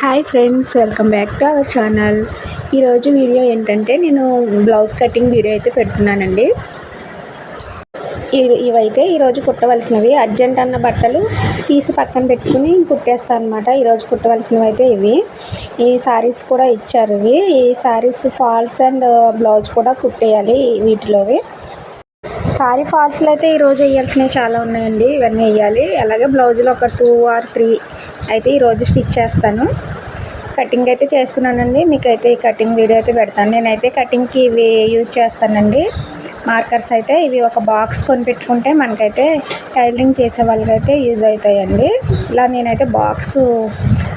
Hi friends welcome back to our channel ఈరోజు video ఏంటంటే నేను బ్లౌజ్ కటింగ్ వీడియో అయితే పెడుతున్నానండి. ఇవి ఇవైతే ఈరోజు కుట్టవలసినవి. అర్జెంట్ అన్న బట్టలు తీసి పక్కన పెట్టుకుని కుట్టేస్తాను అనమాట ఈరోజు కుట్టవలసినవి అయితే ఇవి. ఈ శారీస్ కూడా ఇచ్చారు ఇవి. ఈ శారీస్ ఫాల్స్ అండ్ బ్లౌజ్ కూడా కుట్టేయాలి వీటిలోవి. సారీ ఫాల్స్లో అయితే ఈరోజు వేయాల్సినవి చాలా ఉన్నాయండి. ఇవన్నీ వేయాలి. అలాగే బ్లౌజులు ఒక టూ ఆర్ త్రీ అయితే ఈరోజు స్టిచ్ చేస్తాను. కటింగ్ అయితే చేస్తున్నానండి. మీకైతే ఈ కటింగ్ వీడియో అయితే పెడతాను. నేనైతే కటింగ్కి ఇవి యూజ్ చేస్తానండి. మార్కర్స్ అయితే ఇవి ఒక బాక్స్ కొని పెట్టుకుంటే మనకైతే టైలరింగ్ చేసే వాళ్ళకైతే యూజ్ అవుతాయండి. ఇలా నేనైతే బాక్స్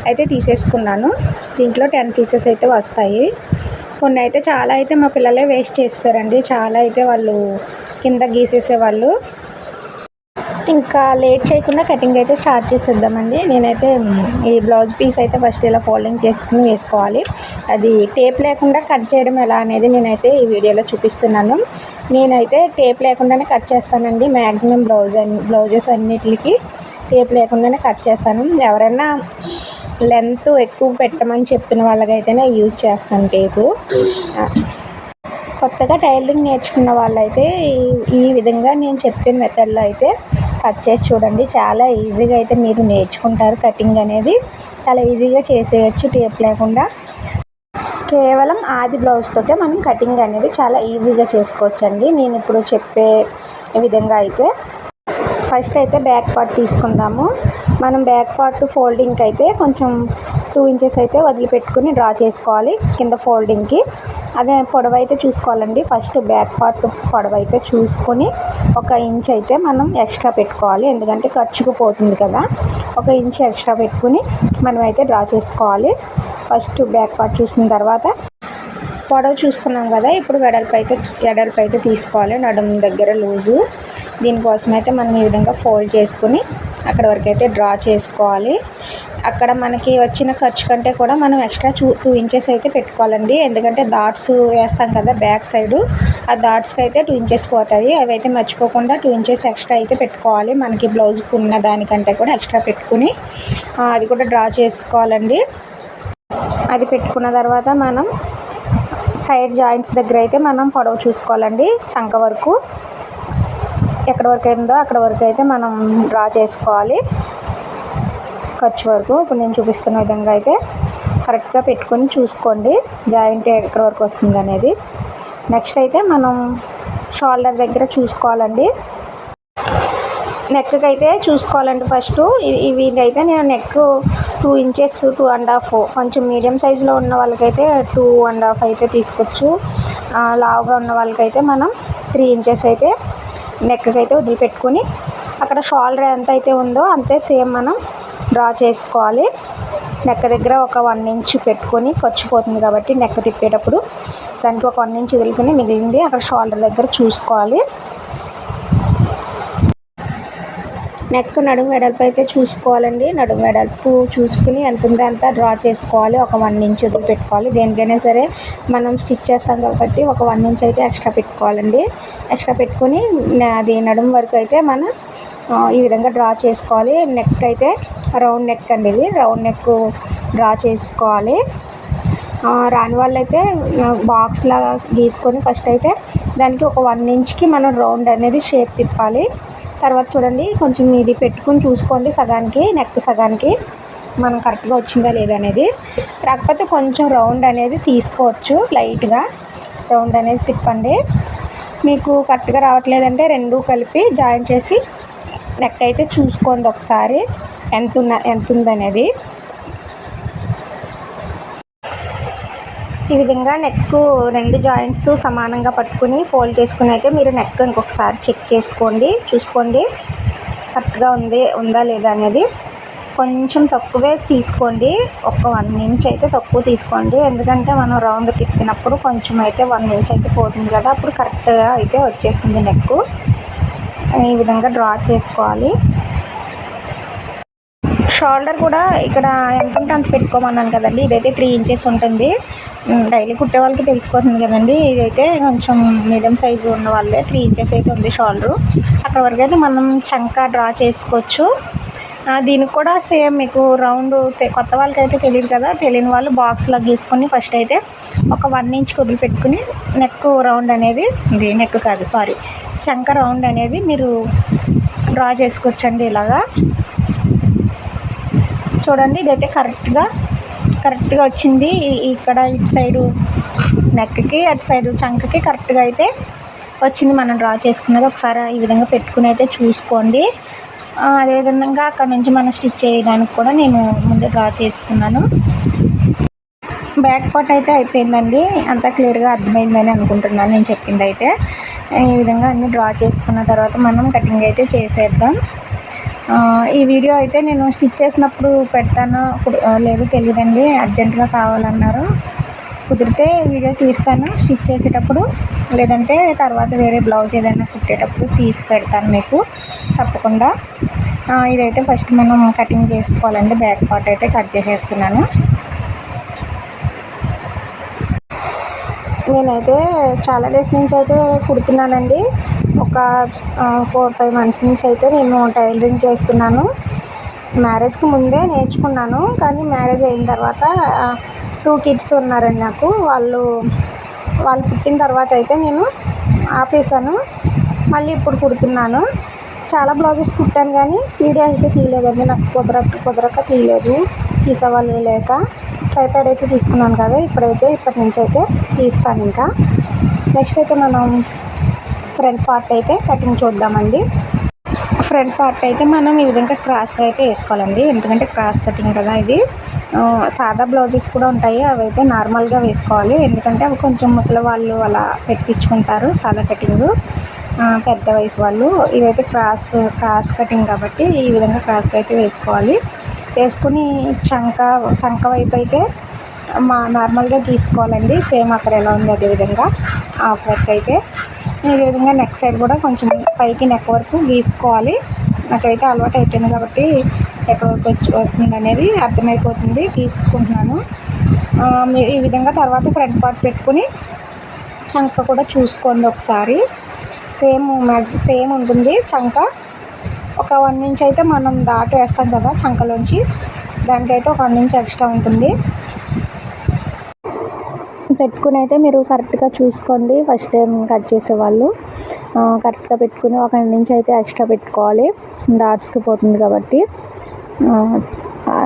అయితే తీసేసుకున్నాను. దీంట్లో టెన్ పీసెస్ అయితే వస్తాయి. కొన్ని అయితే చాలా అయితే మా పిల్లలే వేస్ట్ చేస్తారండి. చాలా అయితే వాళ్ళు కింద గీసేసేవాళ్ళు. ఇంకా లేట్ చేయకుండా కటింగ్ అయితే స్టార్ట్ చేసేద్దామండి. నేనైతే ఈ బ్లౌజ్ పీస్ అయితే ఫస్ట్ ఇలా ఫోల్డింగ్ చేసుకుని వేసుకోవాలి. అది టేప్ లేకుండా కట్ చేయడం ఎలా అనేది నేనైతే ఈ వీడియోలో చూపిస్తున్నాను. నేనైతే టేప్ లేకుండానే కట్ చేస్తానండి. మ్యాక్సిమం బ్లౌజ్ బ్లౌజెస్ అన్నిటికి టేప్ లేకుండానే కట్ చేస్తాను. ఎవరైనా లెంత్ ఎక్కువ పెట్టమని చెప్పిన వాళ్ళకైతేనే యూజ్ చేస్తాను టేపు. కొత్తగా టైలరింగ్ నేర్చుకున్న వాళ్ళైతే ఈ విధంగా నేను చెప్పిన మెథడ్లో అయితే కట్ చేసి చూడండి. చాలా ఈజీగా అయితే మీరు నేర్చుకుంటారు కటింగ్ అనేది. చాలా ఈజీగా చేసేయచ్చు టేప్ లేకుండా. కేవలం ఆది బ్లౌజ్ తోటే మనం కటింగ్ అనేది చాలా ఈజీగా చేసుకోవచ్చండి. నేను ఇప్పుడు చెప్పే విధంగా అయితే ఫస్ట్ అయితే బ్యాక్ పార్ట్ తీసుకుందాము. మనం బ్యాక్ పార్ట్ ఫోల్డింగ్కి అయితే కొంచెం టూ ఇంచెస్ అయితే వదిలిపెట్టుకుని డ్రా చేసుకోవాలి కింద ఫోల్డింగ్కి అదే పొడవు అయితే చూసుకోవాలండి. ఫస్ట్ బ్యాక్ పార్ట్ పొడవు అయితే చూసుకొని ఒక ఇంచ్ అయితే మనం ఎక్స్ట్రా పెట్టుకోవాలి. ఎందుకంటే ఖర్చుకు పోతుంది కదా. ఒక ఇంచ్ ఎక్స్ట్రా పెట్టుకుని మనం అయితే డ్రా చేసుకోవాలి. ఫస్ట్ బ్యాక్ పార్ట్ చూసిన తర్వాత పొడవు చూసుకున్నాం కదా ఇప్పుడు వెడల్పు అయితే వెడల్పు అయితే తీసుకోవాలి నడుము దగ్గర లూజు. దీనికోసం అయితే మనం ఈ విధంగా ఫోల్డ్ చేసుకుని అక్కడ వరకు అయితే డ్రా చేసుకోవాలి. అక్కడ మనకి వచ్చిన ఖర్చు కంటే కూడా మనం ఎక్స్ట్రా చూ టూ ఇంచెస్ అయితే పెట్టుకోవాలండి. ఎందుకంటే డాట్స్ వేస్తాం కదా బ్యాక్ సైడు ఆ డాట్స్కి అయితే టూ ఇంచెస్ పోతాయి. అవి అయితే మర్చిపోకుండా టూ ఇంచెస్ ఎక్స్ట్రా అయితే పెట్టుకోవాలి. మనకి బ్లౌజ్కి ఉన్న దానికంటే కూడా ఎక్స్ట్రా పెట్టుకుని అది కూడా డ్రా చేసుకోవాలండి. అది పెట్టుకున్న తర్వాత మనం సైడ్ జాయింట్స్ దగ్గర అయితే మనం పొడవు చూసుకోవాలండి చంక వరకు. ఎక్కడ వరకు అయిందో అక్కడ వరకు అయితే మనం డ్రా చేసుకోవాలి. ఖర్చు వరకు ఇప్పుడు నేను చూపిస్తున్న విధంగా అయితే కరెక్ట్గా పెట్టుకొని చూసుకోండి జాయింట్ ఎక్కడ వరకు వస్తుంది అనేది. నెక్స్ట్ అయితే మనం షోల్డర్ దగ్గర చూసుకోవాలండి. నెక్కి అయితే చూసుకోవాలండి ఫస్ట్ ఇవి అయితే నేను neck two inches two and half కొంచెం మీడియం సైజులో ఉన్న వాళ్ళకైతే టూ అండ్ హాఫ్ అయితే తీసుకోవచ్చు. లావుగా ఉన్న వాళ్ళకైతే మనం త్రీ ఇంచెస్ అయితే నెక్కి అయితే వదిలిపెట్టుకొని అక్కడ షోల్డర్ ఎంత అయితే ఉందో అంతే సేమ్ మనం డ్రా చేసుకోవాలి. నెక్క దగ్గర ఒక వన్ ఇంచ్ పెట్టుకొని ఖర్చుపోతుంది కాబట్టి నెక్క తిప్పేటప్పుడు దానికి ఒక వన్ ఇంచ్ వదులుకొని మిగిలింది అక్కడ షోల్డర్ దగ్గర చూసుకోవాలి. నెక్ నడుము వెడల్పు అయితే చూసుకోవాలండి. నడుము వెడల్పు చూసుకుని ఎంత ఉందో అంత డ్రా చేసుకోవాలి. ఒక వన్ ఇంచ్ వదిలి పెట్టుకోవాలి. దేనికైనా సరే మనం స్టిచ్ చేస్తాం కాబట్టి ఒక వన్ ఇంచ్ అయితే ఎక్స్ట్రా పెట్టుకోవాలండి. ఎక్స్ట్రా పెట్టుకుని అది నడుము వరకు అయితే మనం ఈ విధంగా డ్రా చేసుకోవాలి. నెక్ అయితే రౌండ్ నెక్ అండి ఇది. రౌండ్ నెక్ డ్రా చేసుకోవాలి. రాని వాళ్ళైతే బాక్స్ లాగా గీసుకొని ఫస్ట్ అయితే దానికి ఒక వన్ ఇంచ్కి మనం రౌండ్ అనేది షేప్ తిప్పాలి. తర్వాత చూడండి కొంచెం ఇది పెట్టుకుని చూసుకోండి సగానికి నెక్ సగానికి. మనం కరెక్ట్గా వచ్చిందా లేదా అనేది. కాకపోతే కొంచెం రౌండ్ అనేది తీసుకోవచ్చు లైట్గా రౌండ్ అనేది తిప్పండి. మీకు కరెక్ట్గా రావట్లేదంటే రెండు కలిపి జాయిన్ చేసి నెక్ అయితే చూసుకోండి ఒకసారి. ఎంత ఉన్న ఎంత ఉందనేది. ఈ విధంగా నెక్ రెండు జాయింట్స్ సమానంగా పట్టుకుని ఫోల్డ్ చేసుకుని అయితే మీరు నెక్ ఇంకొకసారి చెక్ చేసుకోండి చూసుకోండి. కరెక్ట్గా ఉంది ఉందా లేదా అనేది. కొంచెం తక్కువే తీసుకోండి ఒక వన్ ఇంచ్ అయితే తక్కువ తీసుకోండి. ఎందుకంటే మనం రౌండ్ తిప్పినప్పుడు కొంచెం అయితే వన్ ఇంచ్ అయితే పోతుంది కదా అప్పుడు కరెక్ట్గా అయితే వచ్చేసింది నెక్ ఈ విధంగా డ్రా చేసుకోవాలి. షోల్డర్ కూడా ఇక్కడ ఎంత ఉంటే అంత పెట్టుకోమన్నాను కదండి. ఇదైతే త్రీ ఇంచెస్ ఉంటుంది. డైలీ కుట్టే వాళ్ళకి తెలిసిపోతుంది కదండి. ఇదైతే కొంచెం మీడియం సైజు ఉన్న వాళ్ళే త్రీ ఇంచెస్ అయితే ఉంది షోల్డరు. అక్కడ వరకు అయితే మనం చంకా డ్రా చేసుకోవచ్చు. దీనికి కూడా సేమ్ మీకు రౌండ్ కొత్త వాళ్ళకైతే తెలియదు కదా. తెలియని వాళ్ళు బాక్స్లో గీసుకొని ఫస్ట్ అయితే ఒక వన్ ఇంచ్ వదిలిపెట్టుకుని నెక్ రౌండ్ అనేది ఇది నెక్ కాదు సారీ శంక రౌండ్ అనేది మీరు డ్రా చేసుకోవచ్చండి ఇలాగా. చూడండి ఇదైతే కరెక్ట్గా కరెక్ట్గా వచ్చింది. ఇక్కడ ఇటు సైడు నెక్కి అటు సైడు చంకకి కరెక్ట్గా అయితే వచ్చింది. మనం డ్రా చేసుకున్నది ఒకసారి ఈ విధంగా పెట్టుకుని అయితే చూసుకోండి. అదేవిధంగా అక్కడ నుంచి మనం స్టిచ్ చేయడానికి కూడా నేను ముందు డ్రా చేసుకున్నాను. బ్యాక్ పార్ట్ అయితే అయిపోయిందండి. అంతా క్లియర్గా అర్థమైందని అనుకుంటున్నాను నేను చెప్పింది అయితే ఈ విధంగా అన్ని డ్రా చేసుకున్న తర్వాత మనం కటింగ్ అయితే చేసేద్దాం. ఈ వీడియో అయితే నేను స్టిచ్ చేసినప్పుడు పెడతానో లేదు లేదో తెలియదండి అర్జెంటుగా కావాలన్నారు. కుదిరితే వీడియో తీస్తాను స్టిచ్ చేసేటప్పుడు లేదంటే తర్వాత వేరే బ్లౌజ్ ఏదైనా కుట్టేటప్పుడు తీసి పెడతాను మీకు తప్పకుండా. ఇదైతే ఫస్ట్ మనం కటింగ్ చేసుకోవాలండి బ్యాక్ పార్ట్ అయితే కట్ చేసేస్తున్నాను. నేనైతే చాలా డేస్ నుంచి అయితే కుడుతున్నానండి. ఒక ఫోర్ ఫైవ్ మంత్స్ నుంచి అయితే నేను టైలరింగ్ చేస్తున్నాను. మ్యారేజ్కి ముందే నేర్చుకున్నాను. కానీ మ్యారేజ్ అయిన తర్వాత టూ కిడ్స్ ఉన్నారండి నాకు. వాళ్ళు వాళ్ళు పుట్టిన తర్వాత అయితే నేను ఆపేసాను మళ్ళీ ఇప్పుడు కుడుతున్నాను. చాలా బ్లౌజెస్ కుట్టాను కానీ వీడియో అయితే తీయలేదండి. నాకు కుదరక కుదరక తీయలేదు. తీసేవాళ్ళు లేక. ట్రైపాడ్ అయితే తీసుకున్నాను కదా ఇప్పుడైతే ఇప్పటి నుంచి అయితే తీస్తాను ఇంకా. నెక్స్ట్ అయితే మనం ఫ్రంట్ పార్ట్ అయితే కటింగ్ చూద్దామండి. ఫ్రంట్ పార్ట్ అయితే మనం ఈ విధంగా క్రాస్గా అయితే వేసుకోవాలండి. ఎందుకంటే క్రాస్ కటింగ్ కదా ఇది. సాదా బ్లౌజెస్ కూడా ఉంటాయి అవి అయితే నార్మల్గా వేసుకోవాలి. ఎందుకంటే అవి కొంచెం ముసలి వాళ్ళు అలా పెట్టించుకుంటారు సాదా కటింగ్ పెద్ద వయసు వాళ్ళు. ఇదైతే క్రాస్ క్రాస్ కటింగ్ కాబట్టి ఈ విధంగా క్రాస్గా అయితే వేసుకోవాలి. వేసుకుని చంక చంక వైపు అయితే మా నార్మల్గా గీసుకోవాలండి. సేమ్ అక్కడ ఎలా ఉంది అదే విధంగా హాఫ్ వర్క్ అయితే. ఇదే విధంగా నెక్ సైడ్ కూడా కొంచెం పైకి నెక్ వరకు గీసుకోవాలి. నాకైతే అలవాటు అయిపోయింది కాబట్టి ఎక్కడ వరకు వచ్చి వస్తుంది అనేది అర్థమైపోతుంది. గీసుకుంటున్నాను. ఈ విధంగా తర్వాత ఫ్రంట్ పార్ట్ పెట్టుకుని చంక కూడా చూసుకోండి ఒకసారి. సేమ్ మ్యాక్సి సేమ్ ఉంటుంది. చంక ఒక వన్ ఇంచ్ అయితే మనం దాటు వేస్తాం కదా చంకలోంచి. దానికైతే ఒక వన్ ఇంచ్ ఎక్స్ట్రా ఉంటుంది. పెట్టుకుని అయితే మీరు కరెక్ట్గా చూసుకోండి. ఫస్ట్ టైం కట్ చేసేవాళ్ళు కరెక్ట్గా పెట్టుకుని ఒక నుంచి అయితే ఎక్స్ట్రా పెట్టుకోవాలి. డాట్స్కి పోతుంది కాబట్టి.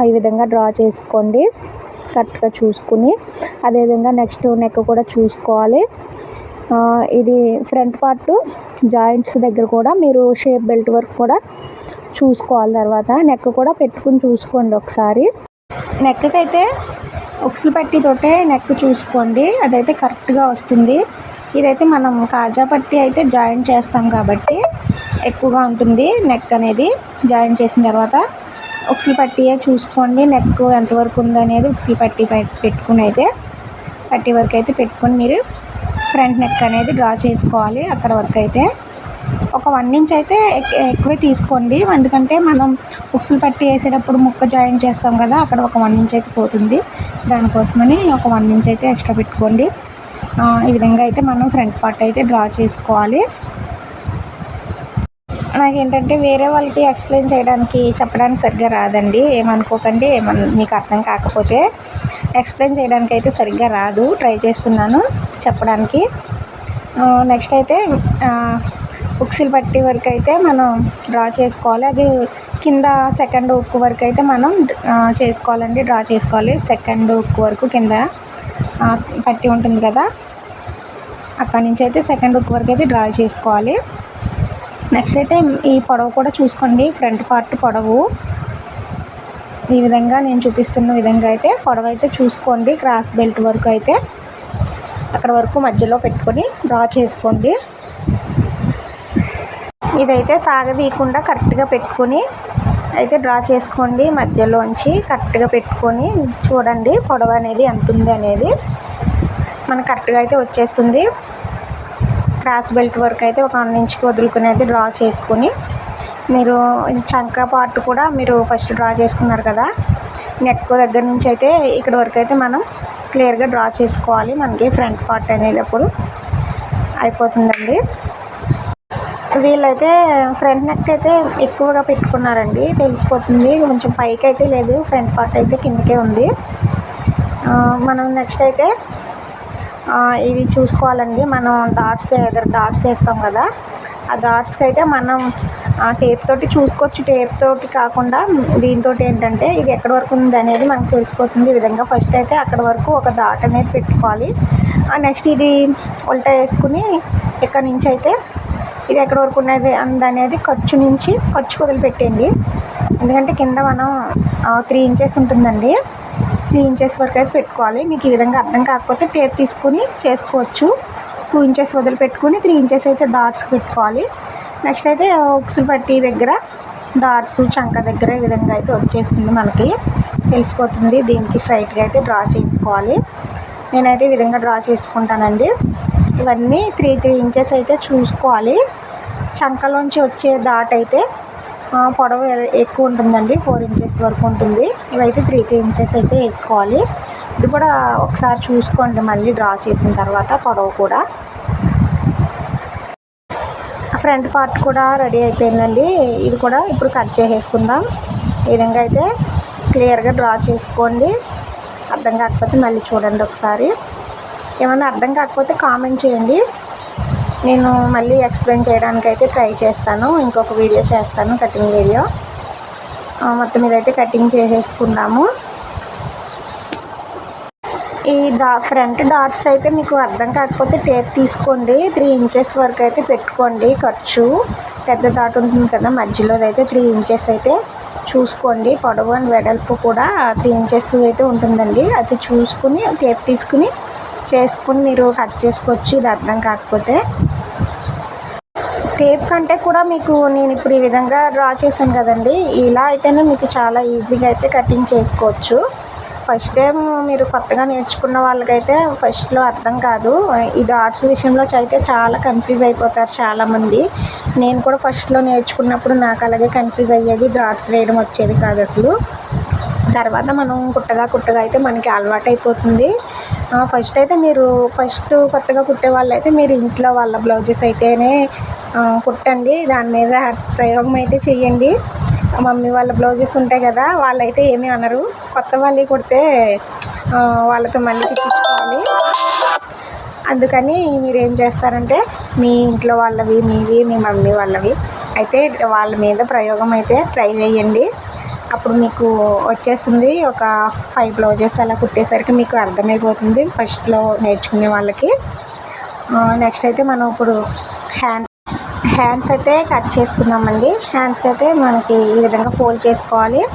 ఈ విధంగా డ్రా చేసుకోండి. కరెక్ట్గా చూసుకుని. అదేవిధంగా నెక్స్ట్ నెక్ కూడా చూసుకోవాలి. ఇది ఫ్రంట్ పార్ట్ జాయింట్స్ దగ్గర కూడా మీరు షేప్ బెల్ట్ వర్క్ కూడా చూసుకోవాలి తర్వాత. నెక్ కూడా పెట్టుకుని చూసుకోండి ఒకసారి. నెక్కి అయితే ఉక్సులు పట్టితోటే నెక్ చూసుకోండి. అదైతే కరెక్ట్గా వస్తుంది. ఇదైతే మనం కాజా పట్టి అయితే జాయింట్ చేస్తాం కాబట్టి ఎక్కువగా ఉంటుంది నెక్ అనేది. జాయింట్ చేసిన తర్వాత ఉక్సులు పట్టియే చూసుకోండి. నెక్ ఎంతవరకు ఉందనేది ఉక్సులు పట్టి పెట్టుకుని అయితే పట్టి వరకు అయితే పెట్టుకొని మీరు ఫ్రంట్ నెక్ అనేది డ్రా చేసుకోవాలి అక్కడ వరకు అయితే. ఒక వన్ ఇంచ్ అయితే ఎక్- ఎక్కువే తీసుకోండి. ఎందుకంటే మనం ఉక్సులు పట్టి వేసేటప్పుడు ముక్క జాయిన్ చేస్తాం కదా అక్కడ ఒక వన్ ఇంచ్ అయితే పోతుంది. దానికోసమని ఒక వన్ ఇంచ్ అయితే ఎక్స్ట్రా పెట్టుకోండి. ఈ విధంగా అయితే మనం ఫ్రంట్ పార్ట్ అయితే డ్రా చేసుకోవాలి. నాకేంటంటే వేరే వాళ్ళకి ఎక్స్ప్లెయిన్ చేయడానికి చెప్పడానికి సరిగ్గా రాదండి. ఏమనుకోకండి ఏమన్ మీకు అర్థం కాకపోతే ఎక్స్ప్లెయిన్ చేయడానికి అయితే సరిగ్గా రాదు. ట్రై చేస్తున్నాను చెప్పడానికి. నెక్స్ట్ అయితే ఉక్సిల్ పట్టి వరకు అయితే మనం డ్రా చేసుకోవాలి. అది కింద సెకండ్ ఉక్కు వరకు అయితే మనం చేసుకోవాలండి. డ్రా చేసుకోవాలి. సెకండ్ ఉక్కు వరకు కింద పట్టి ఉంటుంది కదా. అక్కడి నుంచి అయితే సెకండ్ ఉక్కు వరకు అయితే డ్రా చేసుకోవాలి. నెక్స్ట్ అయితే ఈ పొడవు కూడా చూసుకోండి. ఫ్రంట్ పార్ట్ పొడవు. ఈ విధంగా నేను చూపిస్తున్న విధంగా అయితే పొడవు అయితే చూసుకోండి. క్రాస్ బెల్ట్ వరకు అయితే అక్కడ వరకు మధ్యలో పెట్టుకొని డ్రా చేసుకోండి. ఇదైతే సాగదీయకుండా కరెక్ట్గా పెట్టుకొని అయితే డ్రా చేసుకోండి. మధ్యలోంచి కరెక్ట్గా పెట్టుకొని చూడండి పొడవు అనేది ఎంత ఉంది అనేది. మనకు కరెక్ట్గా అయితే వచ్చేస్తుంది. క్రాస్ బెల్ట్ వరకు అయితే ఒక వన్ ఇంచ్కి వదులుకుని అయితే డ్రా చేసుకొని మీరు చంక పార్ట్ కూడా మీరు ఫస్ట్ డ్రా చేసుకున్నారు కదా. నెక్ దగ్గర నుంచి అయితే ఇక్కడ వరకు అయితే మనం క్లియర్గా డ్రా చేసుకోవాలి మనకి ఫ్రంట్ పార్ట్ అనేది అప్పుడు. అయిపోతుందండి. వీళ్ళైతే ఫ్రంట్ నెక్ అయితే ఎక్కువగా పెట్టుకున్నారండి. తెలిసిపోతుంది. కొంచెం పైకి అయితే లేదు. ఫ్రంట్ పార్ట్ అయితే కిందకే ఉంది. మనం నెక్స్ట్ అయితే ఇది చూసుకోవాలండి. మనం డాట్స్ ఎదురు డాట్స్ వేస్తాం కదా. ఆ డాట్స్కి అయితే మనం ఆ టేప్ తోటి చూసుకోవచ్చు. టేప్ తోటి కాకుండా దీంతో ఏంటంటే ఇది ఎక్కడి వరకు ఉంది అనేది మనకు తెలిసిపోతుంది ఈ విధంగా. ఫస్ట్ అయితే అక్కడ వరకు ఒక డాట్ అనేది పెట్టుకోవాలి. నెక్స్ట్ ఇది ఉల్టా వేసుకుని ఇక్కడ నుంచి అయితే ఇది ఎక్కడ వరకు ఉన్నది అంది అనేది ఖర్చు నుంచి ఖర్చు వదిలిపెట్టండి ఎందుకంటే కింద మనం త్రీ ఇంచెస్ ఉంటుందండి. త్రీ ఇంచెస్ వరకు అయితే పెట్టుకోవాలి. మీకు ఈ విధంగా అర్థం కాకపోతే టేప్ తీసుకుని చేసుకోవచ్చు. టూ ఇంచెస్ వదిలిపెట్టుకుని త్రీ ఇంచెస్ అయితే డాట్స్ పెట్టుకోవాలి. నెక్స్ట్ అయితే ఉక్స్ పట్టి దగ్గర డాట్స్ చంక దగ్గర ఈ విధంగా అయితే వచ్చేస్తుంది మనకి. తెలిసిపోతుంది దీనికి స్ట్రైట్గా అయితే డ్రా చేసుకోవాలి. నేనైతే ఈ విధంగా డ్రా చేసుకుంటానండి. ఇవన్నీ త్రీ త్రీ ఇంచెస్ అయితే చూసుకోవాలి. చంకలోంచి వచ్చే డాట్ అయితే పొడవు ఎక్కువ ఉంటుందండి ఫోర్ ఇంచెస్ వరకు ఉంటుంది. ఇవైతే త్రీ త్రీ ఇంచెస్ అయితే వేసుకోవాలి. ఇది కూడా ఒకసారి చూసుకోండి మళ్ళీ డ్రా చేసిన తర్వాత పొడవు కూడా. ఫ్రంట్ పార్ట్ కూడా రెడీ అయిపోయిందండి. ఇది కూడా ఇప్పుడు కట్ చేసేసుకుందాం. ఈ విధంగా అయితే క్లియర్గా డ్రా చేసుకోండి. అర్థం కాకపోతే మళ్ళీ చూడండి ఒకసారి. ఏమైనా అర్థం కాకపోతే కామెంట్ చేయండి. నేను మళ్ళీ ఎక్స్ప్లెయిన్ చేయడానికి అయితే ట్రై చేస్తాను. ఇంకొక వీడియో చేస్తాను కటింగ్ వీడియో మొత్తం మొత్తం ఇదైతే కటింగ్ చేసేసుకుందాము. ఈ డా ఫ్రంట్ డాట్స్ అయితే మీకు అర్థం కాకపోతే టేప్ తీసుకోండి. త్రీ ఇంచెస్ వరకు అయితే పెట్టుకోండి ఖర్చు. పెద్ద డాట్ ఉంటుంది కదా మధ్యలో అయితే త్రీ ఇంచెస్ అయితే చూసుకోండి. పొడవు అండ్ వెడల్పు కూడా త్రీ ఇంచెస్ అయితే ఉంటుందండి. అది చూసుకుని టేప్ తీసుకుని చేసుకుని మీరు కట్ చేసుకోవచ్చు. ఇది అర్థం కాకపోతే. టేప్ కంటే కూడా మీకు నేను ఇప్పుడు ఈ విధంగా డ్రా చేశాను కదండి. ఇలా అయితేనే మీకు చాలా ఈజీగా అయితే కటింగ్ చేసుకోవచ్చు. ఫస్ట్ టైం మీరు కొత్తగా నేర్చుకున్న వాళ్ళకైతే ఫస్ట్లో అర్థం కాదు. ఈ డాట్స్ విషయంలో అయితే చాలా కన్ఫ్యూజ్ అయిపోతారు చాలామంది. నేను కూడా ఫస్ట్లో నేర్చుకున్నప్పుడు నాకు అలాగే కన్ఫ్యూజ్ అయ్యేది. డాట్స్ వేయడం వచ్చేది కాదు అసలు. తర్వాత మనం కుట్టగా కుట్టగా అయితే మనకి అలవాటు అయిపోతుంది ఫస్ట్ అయితే మీరు ఫస్ట్ కొత్తగా కుట్టే వాళ్ళు అయితే మీరు ఇంట్లో వాళ్ళ బ్లౌజెస్ అయితేనే కుట్టండి. దాని మీద ప్రయోగం అయితే చెయ్యండి. మమ్మీ వాళ్ళ బ్లౌజెస్ ఉంటాయి కదా వాళ్ళైతే ఏమీ అనరు. కొత్త వాళ్ళు కుడితే వాళ్ళతో మళ్ళీ తీసుకోవాలి అందుకని మీరు ఏం చేస్తారంటే మీ ఇంట్లో వాళ్ళవి మీవి మీ మమ్మీ వాళ్ళవి అయితే వాళ్ళ మీద ప్రయోగం అయితే ట్రై చేయండి. అప్పుడు మీకు వచ్చేసింది ఒక ఫైవ్ బ్లౌజెస్ అలా కుట్టేసరికి మీకు అర్థమైపోతుంది ఫస్ట్లో నేర్చుకునే వాళ్ళకి. నెక్స్ట్ అయితే మనం ఇప్పుడు హ్యాండ్స్ హ్యాండ్స్ అయితే కట్ చేసుకుందామండి. హ్యాండ్స్కి అయితే మనకి ఈ విధంగా ఫోల్డ్ చేసుకోవాలి.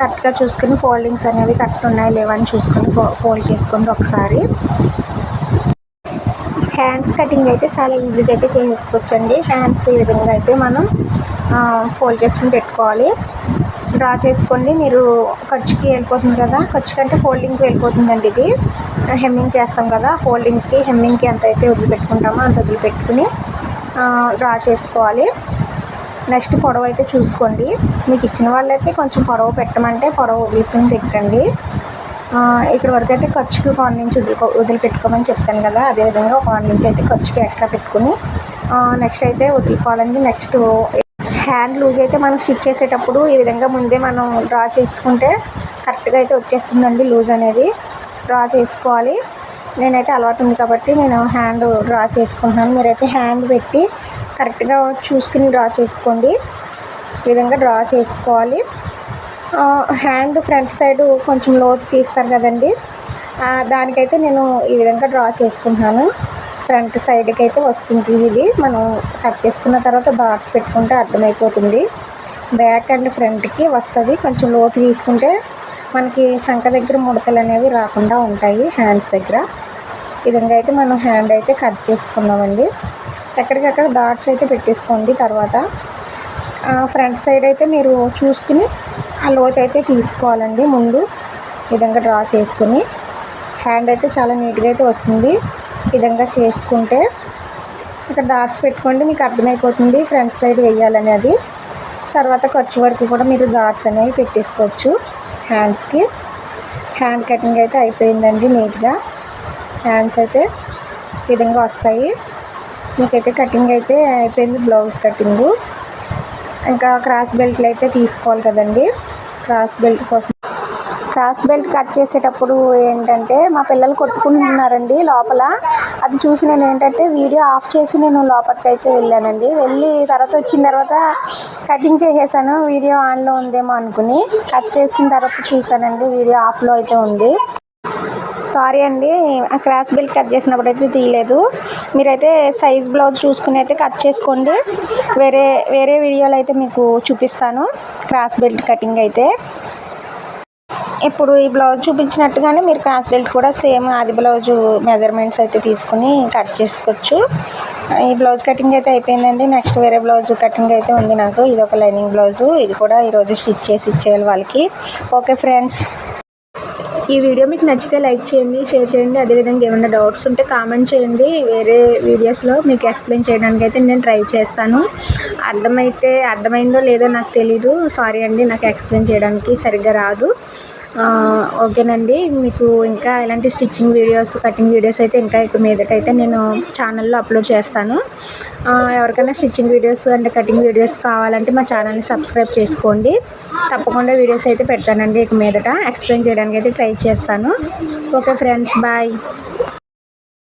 కరెక్ట్గా చూసుకుని ఫోల్డింగ్స్ అనేవి కరెక్ట్ ఉన్నాయి లేవని చూసుకుని ఫో- ఫోల్డ్ చేసుకోండి ఒకసారి. హ్యాండ్స్ కటింగ్ అయితే చాలా ఈజీగా అయితే చేసేసుకోవచ్చండి. హ్యాండ్స్ ఈ విధంగా అయితే మనం ఫోల్డ్ చేసుకుని పెట్టుకోవాలి. డ్రా చేసుకోండి. మీరు ఖర్చుకి వెళ్ళిపోతుంది కదా. ఖర్చు కంటే ఫోల్డింగ్కి వెళ్ళిపోతుందండి ఇది. హెమ్మింగ్ చేస్తాం కదా. ఫోల్డింగ్కి హెమ్మింగ్కి ఎంత అయితే వదిలిపెట్టుకుంటామో అంత వదిలిపెట్టుకుని డ్రా చేసుకోవాలి. నెక్స్ట్ పొడవు అయితే చూసుకోండి. మీకు ఇచ్చిన వాళ్ళైతే కొంచెం పొడవు పెట్టమంటే పొడవు వదులుకుని పెట్టండి. ఇక్కడ వరకు అయితే ఖర్చుకి ఒక వన్ ఇంచ్ వదిలి వదిలిపెట్టుకోమని చెప్తాను కదా. అదేవిధంగా ఒక వన్ ఇంచ్ అయితే ఖర్చుకి ఎక్స్ట్రా పెట్టుకుని నెక్స్ట్ అయితే వదులుకోవాలండి. నెక్స్ట్ హ్యాండ్ లూజ్ అయితే మనం స్టిచ్ చేసేటప్పుడు ఈ విధంగా ముందే మనం డ్రా చేసుకుంటే కరెక్ట్గా అయితే వచ్చేస్తుందండి లూజ్ అనేది. డ్రా చేసుకోవాలి. నేనైతే అలవాటు ఉంది కాబట్టి నేను హ్యాండ్ డ్రా చేసుకుంటున్నాను. మీరైతే హ్యాండ్ పెట్టి కరెక్ట్గా చూసుకుని డ్రా చేసుకోండి. ఈ విధంగా డ్రా చేసుకోవాలి. హ్యాండ్ ఫ్రంట్ సైడ్ కొంచెం లోతు తీస్తారు కదండి. దానికైతే నేను ఈ విధంగా డ్రా చేసుకుంటున్నాను. ఫ్రంట్ సైడ్కి అయితే వస్తుంది ఇది. మనం కట్ చేసుకున్న తర్వాత బాట్స్ పెట్టుకుంటే అర్థమైపోతుంది. బ్యాక్ అండ్ ఫ్రంట్కి వస్తుంది. కొంచెం లోతు తీసుకుంటే మనకి శంఖ దగ్గర ముడతలు అనేవి రాకుండా ఉంటాయి హ్యాండ్స్ దగ్గర. విధంగా అయితే మనం హ్యాండ్ అయితే కట్ చేసుకున్నామండి. ఎక్కడికక్కడ డాట్స్ అయితే పెట్టేసుకోండి తర్వాత. ఫ్రంట్ సైడ్ అయితే మీరు చూసుకుని ఆ లోతు అయితే తీసుకోవాలండి ముందు. విధంగా డ్రా చేసుకుని. హ్యాండ్ అయితే చాలా నీట్గా అయితే వస్తుంది. విధంగా చేసుకుంటే ఇక్కడ డాట్స్ పెట్టుకోండి మీకు అర్థమైపోతుంది. ఫ్రంట్ సైడ్ వేయాలనేది. తర్వాత ఖర్చు వరకు కూడా మీరు డాట్స్ అనేవి పెట్టేసుకోవచ్చు హ్యాండ్స్కి. హ్యాండ్ కటింగ్ అయితే అయిపోయిందండి నీట్గా. హ్యాండ్స్ అయితే విధంగా వస్తాయి. మీకైతే కటింగ్ అయితే అయిపోయింది బ్లౌజ్ కటింగు. ఇంకా క్రాస్ బెల్ట్లు అయితే తీసుకోవాలి కదండి. క్రాస్ బెల్ట్ కోసం. క్రాస్ బెల్ట్ కట్ చేసేటప్పుడు ఏంటంటే మా పిల్లలు కొట్టుకుంటున్నారండి లోపల. అది చూసి నేను ఏంటంటే వీడియో ఆఫ్ చేసి నేను లోపలికి అయితే వెళ్ళానండి. వెళ్ళి తర్వాత వచ్చిన తర్వాత కటింగ్ చేసేసాను. వీడియో ఆన్లో ఉందేమో అనుకుని కట్ చేసిన తర్వాత చూసానండి వీడియో ఆఫ్లో అయితే ఉంది. సారీ అండి ఆ క్రాస్ బెల్ట్ కట్ చేసినప్పుడు అయితే తీయలేదు. మీరైతే సైజ్ బ్లౌజ్ చూసుకుని అయితే కట్ చేసుకోండి. వేరే వేరే వీడియోలో అయితే మీకు చూపిస్తాను క్రాస్ బెల్ట్ కటింగ్ అయితే. ఇప్పుడు ఈ బ్లౌజ్ చూపించినట్టుగానే మీరు క్రాస్ బెల్ట్ కూడా సేమ్ అది బ్లౌజు మెజర్మెంట్స్ అయితే తీసుకుని కట్ చేసుకోవచ్చు. ఈ బ్లౌజ్ కటింగ్ అయితే అయిపోయిందండి. నెక్స్ట్ వేరే బ్లౌజ్ కటింగ్ అయితే ఉంది నాకు. ఇది ఒక లైనింగ్ బ్లౌజు ఇది కూడా ఈరోజు స్టిచ్ చేసి ఇచ్చేయాలి వాళ్ళకి. ఓకే ఫ్రెండ్స్ ఈ వీడియో మీకు నచ్చితే లైక్ చేయండి షేర్ చేయండి. అదేవిధంగా ఏమైనా డౌట్స్ ఉంటే కామెంట్ చేయండి. వేరే వీడియోస్లో మీకు ఎక్స్ప్లెయిన్ చేయడానికి అయితే నేను ట్రై చేస్తాను. అర్థమైతే అర్థమైందో లేదో నాకు తెలీదు. సారీ అండి నాకు ఎక్స్ప్లెయిన్ చేయడానికి సరిగ్గా రాదు. ఓకేనండి. మీకు ఇంకా ఇలాంటి స్టిచ్చింగ్ వీడియోస్ కటింగ్ వీడియోస్ అయితే ఇంకా ఇక మీదట అయితే నేను ఛానల్లో అప్లోడ్ చేస్తాను. ఎవరికైనా stitching videos and cutting videos కావాలంటే మా ఛానల్ని సబ్స్క్రైబ్ చేసుకోండి. తప్పకుండా వీడియోస్ అయితే పెడతానండి ఇక మీదట. ఎక్స్ప్లెయిన్ చేయడానికి అయితే ట్రై చేస్తాను. Okay friends bye.